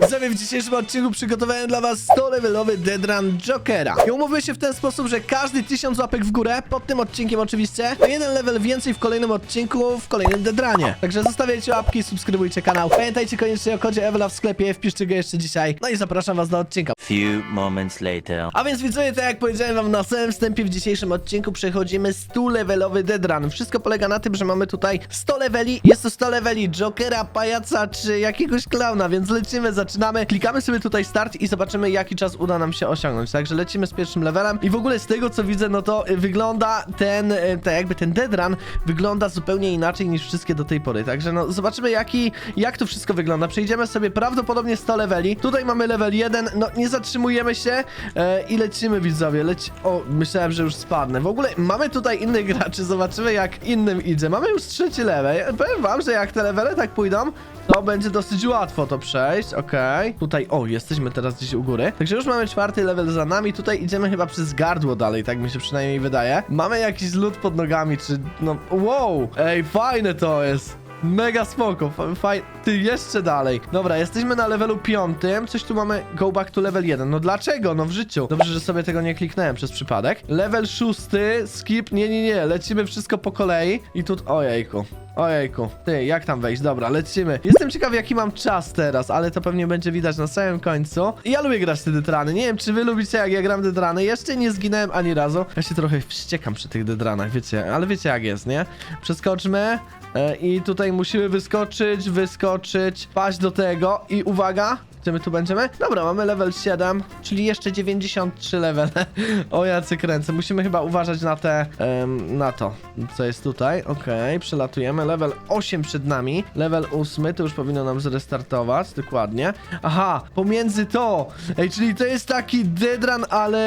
Widzowie, w dzisiejszym odcinku przygotowałem dla was 100-levelowy Deadrun Jokera. I umówmy się w ten sposób, że każdy 1000 łapek w górę, pod tym odcinkiem oczywiście, to jeden level więcej w kolejnym odcinku, w kolejnym Deadranie. Także zostawiajcie łapki, subskrybujcie kanał. Pamiętajcie koniecznie o kodzie Ewela w sklepie, wpiszcie go jeszcze dzisiaj. No i zapraszam was do odcinka. Few moments later. A więc widzowie, tak jak powiedziałem wam na samym wstępie, w dzisiejszym odcinku przechodzimy 100-levelowy Deadrun. Wszystko polega na tym, że mamy tutaj 100 leveli. Jest to 100 leveli Jokera, pajaca czy jakiegoś klauna, więc lecimy, zaczynamy. Klikamy sobie tutaj start i zobaczymy jaki czas uda nam się osiągnąć. Także lecimy z pierwszym levelem i w ogóle z tego co widzę, no to y, wygląda ten, y, tak jakby ten Deadrun wygląda zupełnie inaczej niż wszystkie do tej pory. Także no zobaczymy jaki, jak to wszystko wygląda. Przejdziemy sobie prawdopodobnie 100 leveli. Tutaj mamy level 1, no nie zatrzymujemy się e, i lecimy widzowie. Leci... O, myślałem, że już spadnę. W ogóle mamy tutaj innych graczy, zobaczymy jak innym idzie. Mamy już trzeci level. Powiem wam, że jak te levele tak pójdą, to będzie dosyć łatwo to przejść, okej. Tutaj, o, jesteśmy teraz gdzieś u góry. Także już mamy czwarty level za nami. Tutaj idziemy chyba przez gardło dalej, tak mi się przynajmniej wydaje. Mamy jakiś lód pod nogami, czy no... Wow! Ej, fajne to jest! Mega spoko, fajnie. Ty, jeszcze dalej. Dobra, jesteśmy na levelu piątym. Coś tu mamy go back to level 1. No dlaczego? No w życiu. Dobrze, że sobie tego nie kliknąłem przez przypadek. Level szósty, skip. Nie, nie, nie. Lecimy wszystko po kolei. I tu... Ojejku. Ojejku. Ty, jak tam wejść? Dobra, lecimy. Jestem ciekaw, jaki mam czas teraz, ale to pewnie będzie widać na samym końcu. I ja lubię grać te dedrany. Nie wiem, czy wy lubicie, jak ja gram dedrany. Jeszcze nie zginąłem ani razu. Ja się trochę wściekam przy tych dedranach, wiecie. Ale wiecie, jak jest, nie? Przeskoczmy. E, I tutaj musimy wyskoczyć, wyskoczyć, paść do tego i uwaga, gdzie my tu będziemy? Dobra, mamy level 7, czyli jeszcze 93 levele. o jacy kręcę. Musimy chyba uważać na te, em, na to, co jest tutaj. Okej, przelatujemy. Level 8 przed nami. Level 8 to już powinno nam zrestartować, dokładnie. Aha, pomiędzy to. Ej, czyli to jest taki deadrun, ale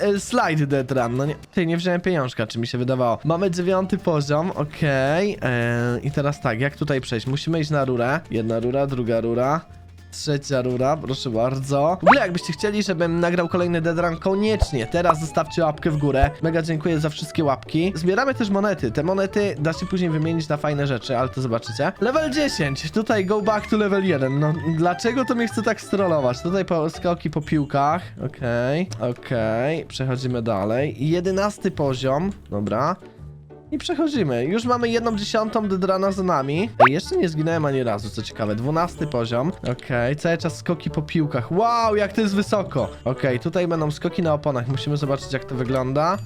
e, slide deadrun. No nie, ty, nie wziąłem pieniążka, czy mi się wydawało. Mamy dziewiąty poziom, okej. e, I teraz tak, jak tutaj przejść? Musimy iść na rurę. Jedna rura, druga rura. Trzecia rura, proszę bardzo. W ogóle jakbyście chcieli, żebym nagrał kolejny Deadrun, koniecznie teraz zostawcie łapkę w górę. Mega dziękuję za wszystkie łapki. Zbieramy też monety. Te monety da się później wymienić na fajne rzeczy, ale to zobaczycie. Level 10. Tutaj go back to level 1. No, dlaczego to mnie chce tak strollować? Tutaj po, skoki po piłkach. Okej, okej. Przechodzimy dalej. Jedenasty poziom. Dobra. I przechodzimy. Już mamy jedną dziesiątą Dedrana za nami. Jeszcze nie zginąłem ani razu, co ciekawe. Dwunasty poziom. Okej, cały czas skoki po piłkach. Wow, jak to jest wysoko. Okej, tutaj będą skoki na oponach. Musimy zobaczyć, jak to wygląda.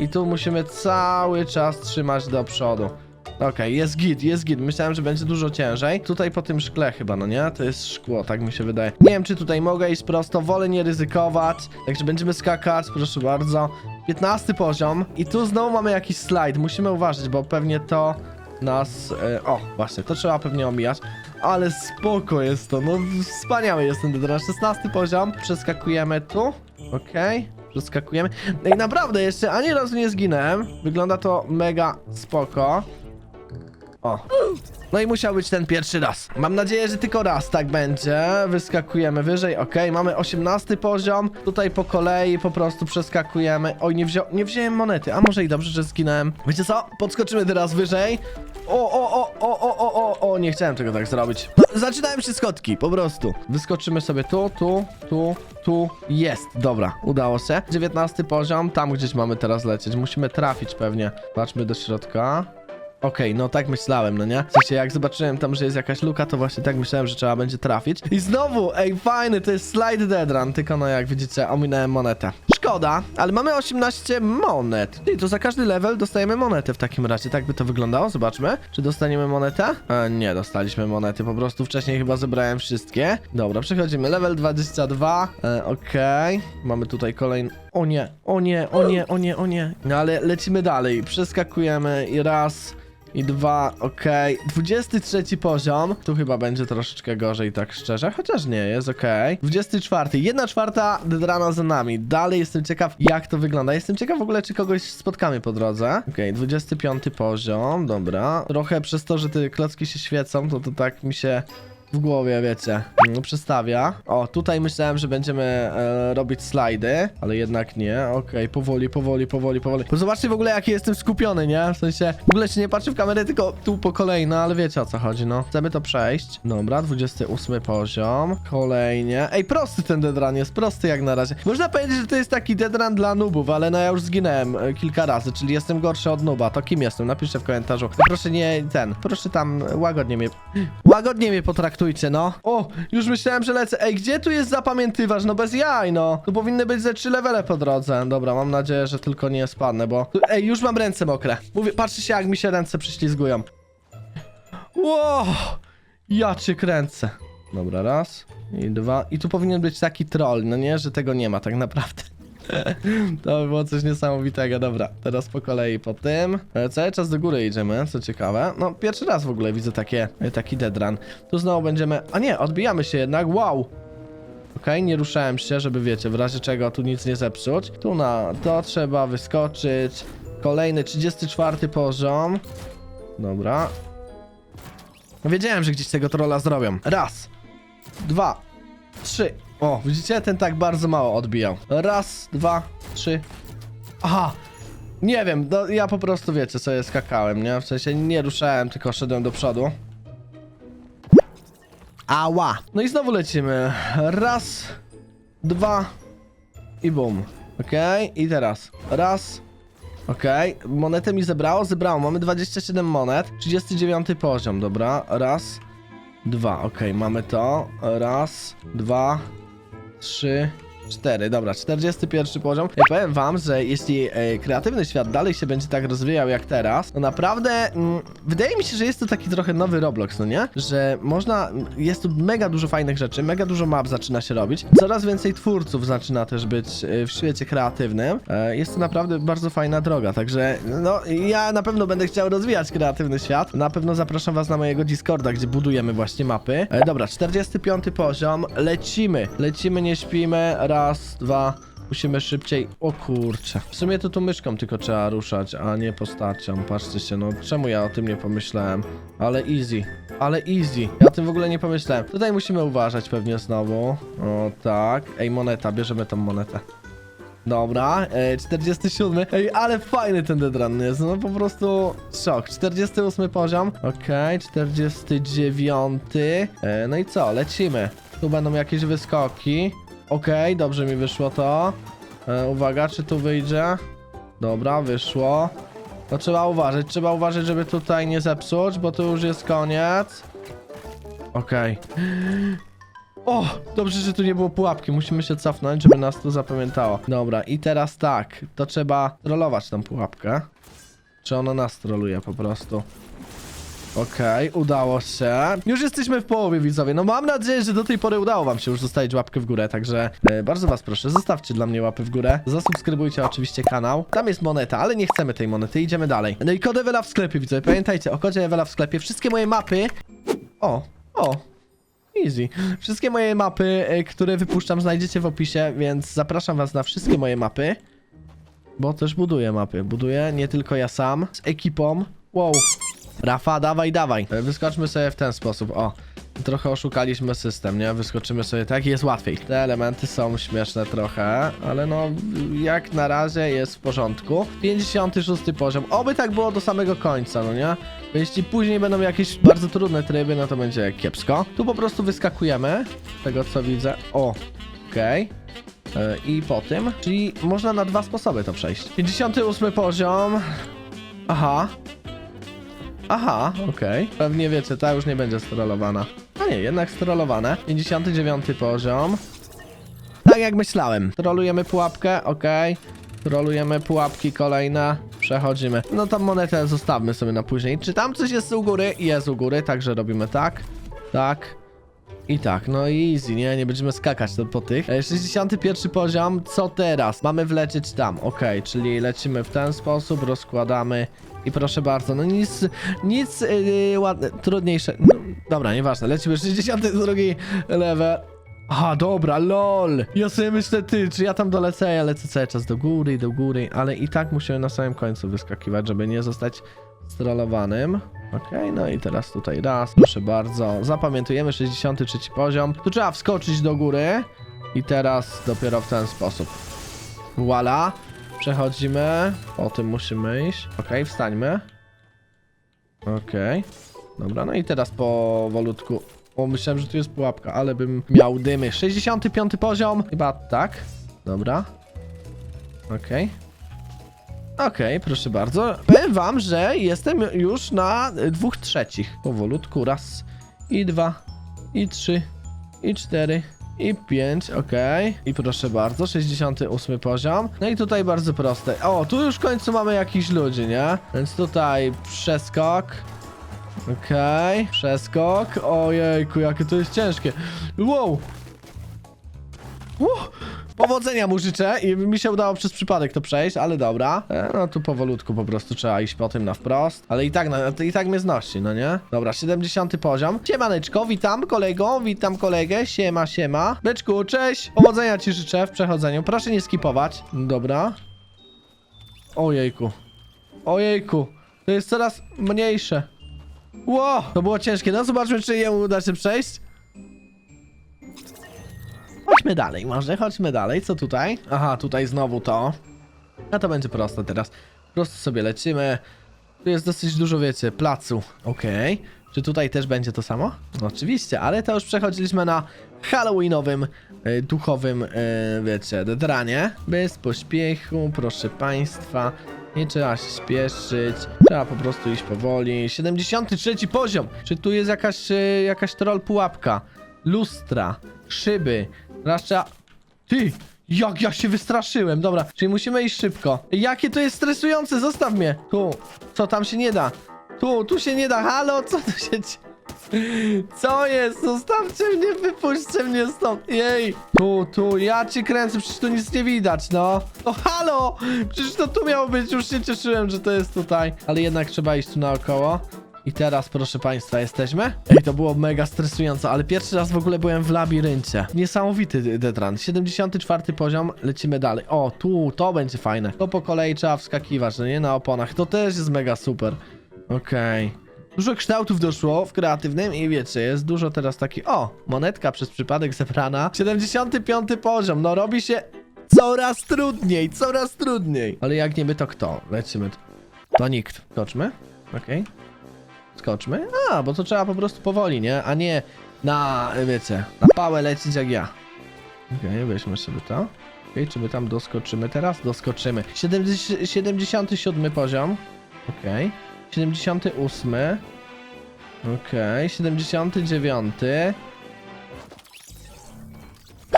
I tu musimy cały czas trzymać do przodu. Okej, jest git, jest git. Myślałem, że będzie dużo ciężej. Tutaj po tym szkle chyba, no nie? To jest szkło, tak mi się wydaje. Nie wiem, czy tutaj mogę iść prosto. Wolę nie ryzykować. Także będziemy skakać, proszę bardzo. 15 poziom. I tu znowu mamy jakiś slajd. Musimy uważać, bo pewnie to nas... E, o, właśnie, to trzeba pewnie omijać. Ale spoko jest to, no wspaniały jest ten Deadrun. 16 poziom. Przeskakujemy tu. Okej. Przeskakujemy. No i naprawdę, jeszcze ani razu nie zginąłem. Wygląda to mega spoko. O. No i musiał być ten pierwszy raz. Mam nadzieję, że tylko raz tak będzie. Wyskakujemy wyżej, ok. Mamy 18 poziom. Tutaj po kolei po prostu przeskakujemy. Oj, nie, wzią nie wziąłem monety. A może i dobrze, że zginąłem. Wiecie co? Podskoczymy teraz wyżej. O, o, o, o, o, o, o, o, nie chciałem tego tak zrobić. Zaczynają się schodki, po prostu. Wyskoczymy sobie tu, tu, tu, tu. Jest, dobra, udało się. 19 poziom, tam gdzieś mamy teraz lecieć. Musimy trafić pewnie. Patrzmy do środka. Okej, no tak myślałem, no nie? W sensie, jak zobaczyłem tam, że jest jakaś luka, to właśnie tak myślałem, że trzeba będzie trafić. I znowu, ej, fajny, to jest slide deadrun, tylko no jak widzicie, ominąłem monetę. Szkoda, ale mamy 18 monet. I to za każdy level dostajemy monetę w takim razie, tak by to wyglądało, zobaczmy. Czy dostaniemy monetę? E, nie, dostaliśmy monety, po prostu wcześniej chyba zebrałem wszystkie. Dobra, przechodzimy, level 22, e, okej. Mamy tutaj kolejny... O nie, o nie, o nie, o nie, o nie. No ale lecimy dalej, przeskakujemy i raz... I dwa, okej. 23 poziom. Tu chyba będzie troszeczkę gorzej, tak szczerze. Chociaż nie, jest okej. 24. Jedna czwarta Dedrana za nami. Dalej jestem ciekaw, jak to wygląda. Jestem ciekaw w ogóle, czy kogoś spotkamy po drodze. Okej, 25 poziom. Dobra. Trochę przez to, że te klocki się świecą, to to tak mi się w głowie, wiecie, mm, przestawia. O, tutaj myślałem, że będziemy e, robić slajdy, ale jednak nie. Okej, powoli, powoli, powoli, powoli. Bo zobaczcie w ogóle, jaki jestem skupiony, nie? W sensie, w ogóle się nie patrzy w kamerę, tylko tu po kolei, no ale wiecie o co chodzi, no. Chcemy to przejść. Dobra, 28 poziom. Kolejnie. Ej, prosty ten deadrun jest, prosty jak na razie. Można powiedzieć, że to jest taki deadrun dla nubów, ale no ja już zginąłem e, kilka razy, czyli jestem gorszy od nuba. To kim jestem? Napiszcie w komentarzu. Proszę nie ten, proszę tam łagodnie mnie, łagodnie mnie no. O, już myślałem, że lecę. Ej, gdzie tu jest zapamiętywasz? No bez jaj, no. Tu powinny być ze trzy levele po drodze. Dobra, mam nadzieję, że tylko nie spadnę, bo... Ej, już mam ręce mokre. Mówię, patrzcie się, jak mi się ręce przyślizgują. Wow! Ja cię kręcę. Dobra, raz i dwa. I tu powinien być taki troll, no nie, że tego nie ma tak naprawdę. To by było coś niesamowitego. Dobra, teraz po kolei po tym. E, Cały czas do góry idziemy, co ciekawe. No, pierwszy raz w ogóle widzę takie, e, taki deadrun. Tu znowu będziemy... A nie, odbijamy się jednak, wow! Okej, nie ruszałem się, żeby wiecie, w razie czego tu nic nie zepsuć. Tu na to trzeba wyskoczyć. Kolejny, 34 poziom. Dobra. Wiedziałem, że gdzieś tego trolla zrobią. Raz, dwa, trzy. O, widzicie? Ten tak bardzo mało odbijał. Raz, dwa, trzy. Aha! Nie wiem, no, ja po prostu wiecie, sobie skakałem, nie? W sensie nie ruszałem, tylko szedłem do przodu. Ała! No i znowu lecimy. Raz, dwa i bum. Okej, i teraz. Raz. Okej, monetę mi zebrało? Zebrało. Mamy 27 monet. 39 poziom, dobra. Raz, dwa. Okej, mamy to. Raz, dwa, trzy, cztery. Dobra, 41 poziom. Ja powiem wam, że jeśli e, kreatywny świat dalej się będzie tak rozwijał jak teraz, to naprawdę mm, wydaje mi się, że jest to taki trochę nowy Roblox, no nie? Że można, jest tu mega dużo fajnych rzeczy, mega dużo map zaczyna się robić. Coraz więcej twórców zaczyna też być e, w świecie kreatywnym. E, jest to naprawdę bardzo fajna droga, także no ja na pewno będę chciał rozwijać kreatywny świat. Na pewno zapraszam was na mojego Discorda, gdzie budujemy właśnie mapy. E, dobra, 45 poziom, lecimy, lecimy, nie śpimy, raz, dwa, musimy szybciej, o kurczę. W sumie to tu myszką tylko trzeba ruszać, a nie postacią, patrzcie się, no czemu ja o tym nie pomyślałem, ale easy. Ale easy. Ja o tym w ogóle nie pomyślałem. Tutaj musimy uważać pewnie znowu. O tak. Ej, moneta, bierzemy tą monetę. Dobra, e, 47. Ej, ale fajny ten deadrun jest, no po prostu szok. 48 poziom, okej, 49. E, no i co, lecimy. Tu będą jakieś wyskoki. Okej, dobrze mi wyszło to. E, uwaga, czy tu wyjdzie? Dobra, wyszło. To trzeba uważać, trzeba uważać, żeby tutaj nie zepsuć, bo to już jest koniec. Okej. O, dobrze, że tu nie było pułapki. Musimy się cofnąć, żeby nas tu zapamiętało. Dobra, i teraz tak. To trzeba trollować tą pułapkę. Czy ona nas troluje po prostu? Okej, udało się. Już jesteśmy w połowie, widzowie. No mam nadzieję, że do tej pory udało wam się już zostawić łapkę w górę, także e, bardzo was proszę, zostawcie dla mnie łapę w górę. Zasubskrybujcie oczywiście kanał. Tam jest moneta, ale nie chcemy tej monety, idziemy dalej. No i kod Ewela w sklepie, widzowie. Pamiętajcie o kodzie Ewela w sklepie. Wszystkie moje mapy... O, o, Easy. Wszystkie moje mapy, e, które wypuszczam, znajdziecie w opisie, więc zapraszam was na wszystkie moje mapy. Bo też buduję mapy. Buduję nie tylko ja sam, z ekipą. Wow. Rafa, dawaj, dawaj. E, Wyskoczmy sobie w ten sposób. O. Trochę oszukaliśmy system, nie? Wyskoczymy sobie tak i jest łatwiej. Te elementy są śmieszne trochę, ale no jak na razie jest w porządku. 56 poziom. Oby tak było do samego końca, no nie? Bo jeśli później będą jakieś bardzo trudne tryby, no to będzie kiepsko. Tu po prostu wyskakujemy, z tego co widzę. O, okej. E, I po tym, czyli można na dwa sposoby to przejść. 58 poziom. Aha. Aha, okej. Pewnie wiecie, ta już nie będzie strollowana. A nie, jednak strollowane. 59 poziom. Tak jak myślałem. Trolujemy pułapkę, okej. Trolujemy pułapki kolejne. Przechodzimy. No tam monetę zostawmy sobie na później. Czy tam coś jest u góry? Jest u góry, także robimy tak. Tak. I tak, no easy, nie? Nie będziemy skakać to po tych. E, 61 poziom, co teraz? Mamy wlecieć tam, okej, czyli lecimy w ten sposób, rozkładamy i proszę bardzo, no nic, nic yy, ładne, trudniejsze, no, dobra, nieważne, lecimy 62 level. Aha, dobra, lol. Ja sobie myślę, ty, czy ja tam dolecę, ja lecę cały czas do góry, do góry, ale i tak musimy na samym końcu wyskakiwać, żeby nie zostać strollowanym. Okej, no i teraz tutaj raz, proszę bardzo. Zapamiętujemy 63 poziom. Tu trzeba wskoczyć do góry i teraz dopiero w ten sposób. Voila. Przechodzimy. O tym musimy iść. Okej, wstańmy. Okej. Dobra, no i teraz powolutku. O, myślałem, że tu jest pułapka, ale bym miał dymy. 65 poziom. Chyba tak. Dobra. Okej. Okej, proszę bardzo. Powiem wam, że jestem już na dwóch trzecich. Powolutku. Raz, i dwa, i trzy, i cztery, i pięć. Okej. I proszę bardzo, 68 poziom. No i tutaj bardzo proste. O, tu już w końcu mamy jakichś ludzi, nie? Więc tutaj przeskok. Okej, przeskok. Ojejku, jakie to jest ciężkie. Wow. Uh, powodzenia mu życzę i mi się udało przez przypadek to przejść, ale dobra. E, no tu powolutku po prostu trzeba iść po tym na wprost, ale i tak, no, i tak mnie znosi, no nie? Dobra, 70 poziom. Siemaneczko, witam kolego, witam kolegę, siema, siema. Beczku, cześć, powodzenia ci życzę w przechodzeniu, proszę nie skipować. Dobra. Ojejku. Ojejku, to jest coraz mniejsze. Ło, to było ciężkie, no zobaczmy czy jemu uda się przejść. Chodźmy dalej, może chodźmy dalej. Co tutaj? Aha, tutaj znowu to. A to będzie proste teraz. Po prostu sobie lecimy. Tu jest dosyć dużo, wiecie, placu. Okej. Czy tutaj też będzie to samo? Oczywiście, ale to już przechodziliśmy na halloweenowym, e, duchowym, e, wiecie, dedranie. Bez pośpiechu, proszę państwa. Nie trzeba się śpieszyć. Trzeba po prostu iść powoli. 73 poziom. Czy tu jest jakaś, e, jakaś troll pułapka? Lustra, szyby. Teraz trzeba... Ty! Jak ja się wystraszyłem, dobra, czyli musimy iść szybko. Jakie to jest stresujące, zostaw mnie. Tu, co tam się nie da? Tu, tu się nie da, halo, co tu się? Co jest? Zostawcie mnie, wypuśćcie mnie stąd. Jej. Tu, tu, ja ci kręcę, przecież tu nic nie widać, no. No halo! Przecież to tu miało być, już się cieszyłem, że to jest tutaj. Ale jednak trzeba iść tu naokoło. I teraz, proszę państwa, jesteśmy? Ej, to było mega stresujące, ale pierwszy raz w ogóle byłem w labiryncie. Niesamowity Detran. 74 poziom, lecimy dalej. O, tu, to będzie fajne. To po kolei trzeba wskakiwać, no nie? Na oponach. To też jest mega super. Okej. Dużo kształtów doszło w kreatywnym i wiecie, jest dużo teraz taki. O, monetka przez przypadek zebrana. 75 poziom, no robi się coraz trudniej, coraz trudniej. Ale jak niby to kto? Lecimy. To nikt. Skoczmy. Okej. Skoczmy. A, bo to trzeba po prostu powoli, nie? A nie na, wiecie, na pałę lecieć jak ja. Okej, weźmy sobie to. Okej, czy my tam doskoczymy teraz? Doskoczymy. 70, 77 poziom. Okej. 78. Okej, 79.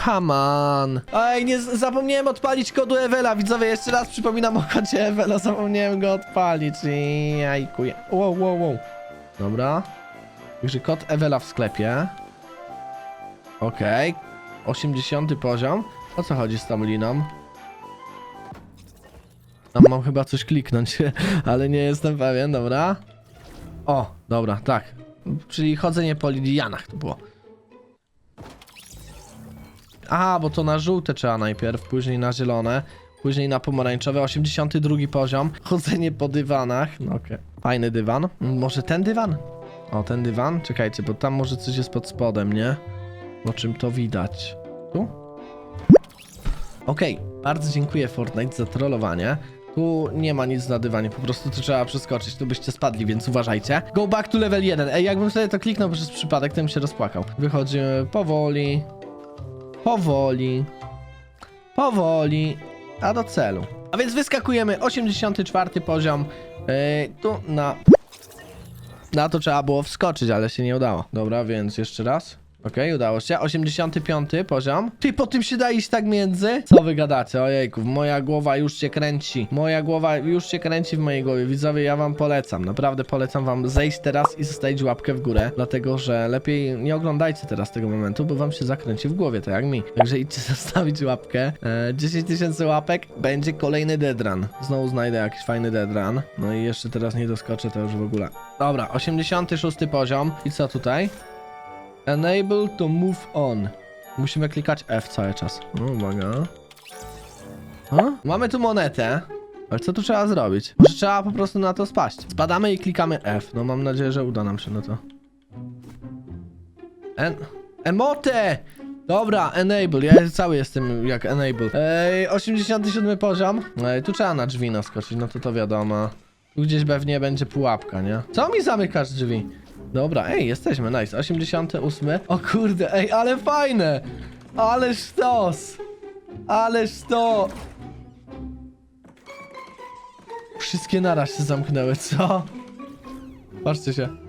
Come on. Ej, nie zapomniałem odpalić kodu Ewela. Widzowie, jeszcze raz przypominam o kodzie Ewela. Zapomniałem go odpalić. I jajkuję. Wow, wow, wow. Dobra. Także kod Ewela w sklepie. Okej. 80 poziom. O co chodzi z tą liną? Tam mam chyba coś kliknąć, ale nie jestem pewien, dobra. O, dobra, tak. Czyli chodzenie po lianach to było. Aha, bo to na żółte trzeba najpierw, później na zielone, później na pomarańczowe, 82 poziom. Chodzenie po dywanach, no okej. Fajny dywan. Może ten dywan? O, ten dywan? Czekajcie, bo tam może coś jest pod spodem, nie? O czym to widać? Tu? Okej, bardzo dziękuję Fortnite za trollowanie. Tu nie ma nic na dywanie, po prostu tu trzeba przeskoczyć, tu byście spadli, więc uważajcie. Go back to level 1. Ej, jakbym sobie to kliknął przez przypadek, to bym się rozpłakał. Wychodzimy powoli, powoli, powoli, a do celu. A więc wyskakujemy 84 poziom. Yy, tu na... Na to trzeba było wskoczyć, ale się nie udało. Dobra, więc jeszcze raz. Okej, udało się. 85 poziom. Ty, po tym się da iść tak między? Co wy gadacie? Ojejku, moja głowa już się kręci. Moja głowa już się kręci w mojej głowie. Widzowie, ja wam polecam. Naprawdę polecam wam zejść teraz i zostawić łapkę w górę. Dlatego, że lepiej nie oglądajcie teraz tego momentu, bo wam się zakręci w głowie, tak jak mi. Także idźcie zostawić łapkę. E, 10 tysięcy łapek, będzie kolejny deadrun. Znowu znajdę jakiś fajny deadrun. No i jeszcze teraz nie doskoczę, to już w ogóle. Dobra, 86 poziom. I co tutaj? Enable to move on. Musimy klikać F cały czas. O, uwaga. O? Mamy tu monetę. Ale co tu trzeba zrobić? Może trzeba po prostu na to spaść. Spadamy i klikamy F. No mam nadzieję, że uda nam się na to. En... Emote! Dobra, enable. Ja cały jestem jak enable. Ej, 87 poziom. Ej, tu trzeba na drzwi naskoczyć, no to to wiadomo. Tu gdzieś pewnie będzie pułapka, nie? Co mi zamykasz drzwi? Dobra, ej, jesteśmy, nice. 88. O kurde, ej, ale fajne! Ale sztos! Ale to! Wszystkie naraz się zamknęły, co? Patrzcie się.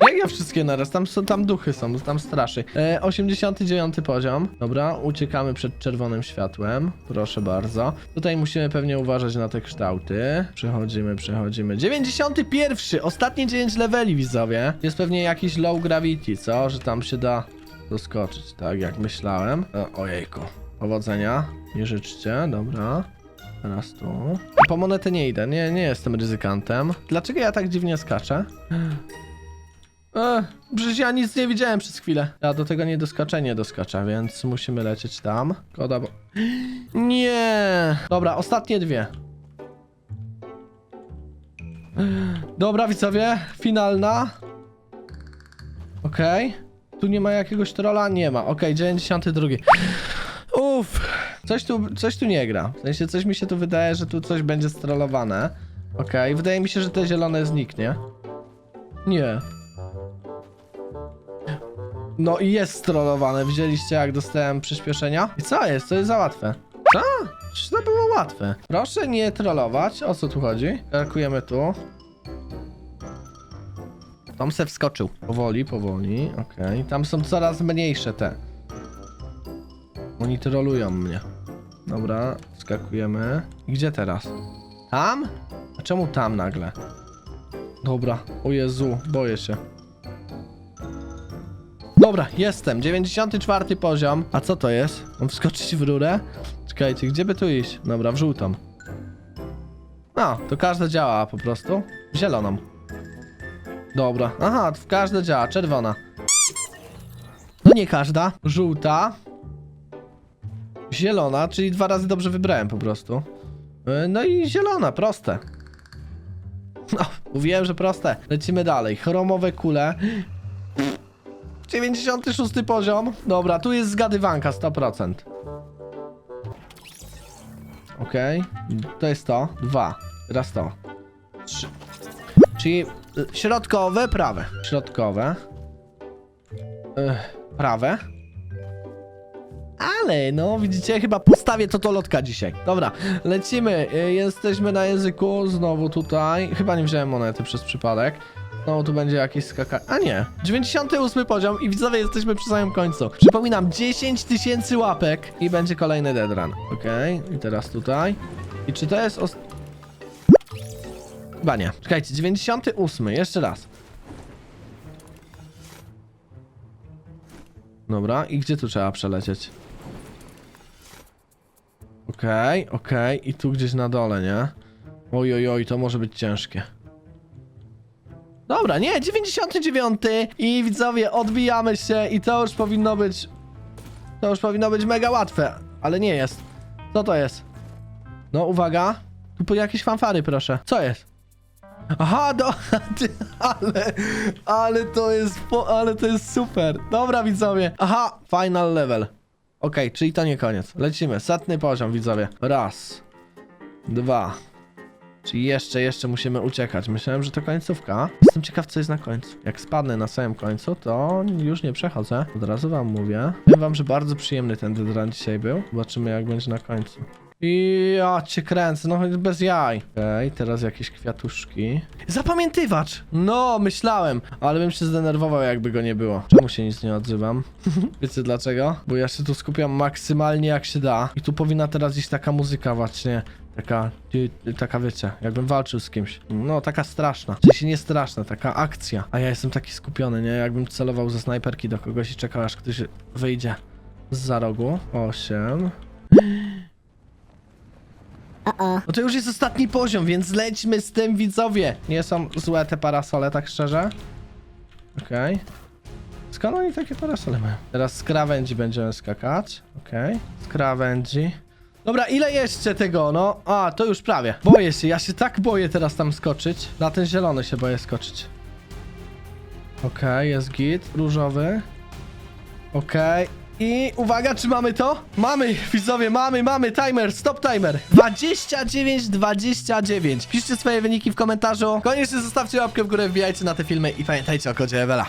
Jak ja wszystkie naraz? Tam są, tam duchy są, tam straszy. E, 89 poziom. Dobra, uciekamy przed czerwonym światłem. Proszę bardzo. Tutaj musimy pewnie uważać na te kształty. Przechodzimy, przechodzimy. 91! Ostatnie 9 leveli, widzowie. Jest pewnie jakiś low gravity, co? Że tam się da doskoczyć, tak jak myślałem. E, ojejku. Powodzenia. Nie życzcie, dobra. Teraz tu. Po monetę nie idę, nie, nie jestem ryzykantem. Dlaczego ja tak dziwnie skaczę? Ech, przecież ja nic nie widziałem przez chwilę. Ja do tego nie doskaczę, nie doskaczę, więc musimy lecieć tam. Koda, bo... Nie! Dobra, ostatnie dwie. Dobra, widzowie, finalna. Okej. Tu nie ma jakiegoś trolla? Nie ma. Okej, 92. Uff. Coś tu, coś tu nie gra. W sensie coś mi się tu wydaje, że tu coś będzie strollowane. Okej, wydaje mi się, że te zielone zniknie. Nie. No i jest strollowane. Widzieliście jak dostałem przyspieszenia? I co jest? To jest za łatwe. Co? Czy to było łatwe? Proszę nie trollować. O co tu chodzi? Karkujemy tu. Tom se wskoczył. Powoli, powoli. Okej. Tam są coraz mniejsze te. Oni trolują mnie. Dobra, skakujemy. I gdzie teraz? Tam? A czemu tam nagle? Dobra, o Jezu, boję się. Dobra, jestem. 94 poziom. A co to jest? Mam wskoczyć w rurę? Czekajcie, gdzie by tu iść? Dobra, w żółtą. No, to każda działa po prostu. W zieloną. Dobra, aha, w każda działa. Czerwona. No nie każda. Żółta. Zielona, czyli dwa razy dobrze wybrałem po prostu. Yy, No i zielona, proste. No, mówiłem, że proste. Lecimy dalej. Chromowe kule. 96 poziom. Dobra, tu jest zgadywanka 100%. Okej, to jest to. Dwa. Teraz to. Trzy. Czyli y, środkowe, prawe. Środkowe. Ech, prawe. Ale no, widzicie, chyba postawię totolotka dzisiaj. Dobra, lecimy. Y, Jesteśmy na języku, znowu tutaj. Chyba nie wziąłem monety przez przypadek. No, tu będzie jakiś skaka... A nie, 98 poziom i widzowie jesteśmy przy samym końcu. Przypominam, 10 tysięcy łapek i będzie kolejny deadrun. Okej, i teraz tutaj. I czy to jest... Os... Chyba nie. Czekajcie, 98, jeszcze raz. Dobra, i gdzie tu trzeba przelecieć? Okej, okej, i tu gdzieś na dole, nie? Oj, oj, oj, to może być ciężkie. Dobra, nie, 99 i widzowie, odbijamy się i to już powinno być... To już powinno być mega łatwe, ale nie jest. Co to jest? No, uwaga. Tu po jakieś fanfary, proszę. Co jest? Aha, do... Ale... Ale to jest... Ale to jest super. Dobra, widzowie. Aha, final level. Okej, czyli to nie koniec. Lecimy. Setny poziom, widzowie. Raz. Dwa. Czyli jeszcze, jeszcze musimy uciekać. Myślałem, że to końcówka. Jestem ciekaw, co jest na końcu. Jak spadnę na samym końcu, to już nie przechodzę. Od razu wam mówię. Powiem wam, że bardzo przyjemny ten deadrun dzisiaj był. Zobaczymy, jak będzie na końcu. I ja cię kręcę, no bez jaj. Okej, teraz jakieś kwiatuszki. Zapamiętywacz! No, myślałem, ale bym się zdenerwował, jakby go nie było. Czemu się nic nie odzywam? Wiecie dlaczego? Bo ja się tu skupiam maksymalnie jak się da. I tu powinna teraz iść taka muzyka właśnie. Taka, taka wiecie, jakbym walczył z kimś. No, taka straszna. W sensie nie straszna, taka akcja. A ja jestem taki skupiony, nie? Jakbym celował ze snajperki do kogoś i czekał, aż ktoś wyjdzie z za rogu. Osiem. No to już jest ostatni poziom, więc lećmy z tym widzowie. Nie są złe te parasole, tak szczerze. Okej. Skąd oni takie parasole mają? Teraz z krawędzi będziemy skakać. Okej. Z krawędzi. Dobra, ile jeszcze tego, no? A, to już prawie. Boję się, ja się tak boję teraz tam skoczyć. Na ten zielony się boję skoczyć. Okej, jest git. Różowy. Okej. I uwaga, czy mamy to? Mamy, widzowie, mamy, mamy timer, stop timer. 29, 29. Piszcie swoje wyniki w komentarzu. Koniecznie zostawcie łapkę w górę, wbijajcie na te filmy i pamiętajcie o kodzie Ewela.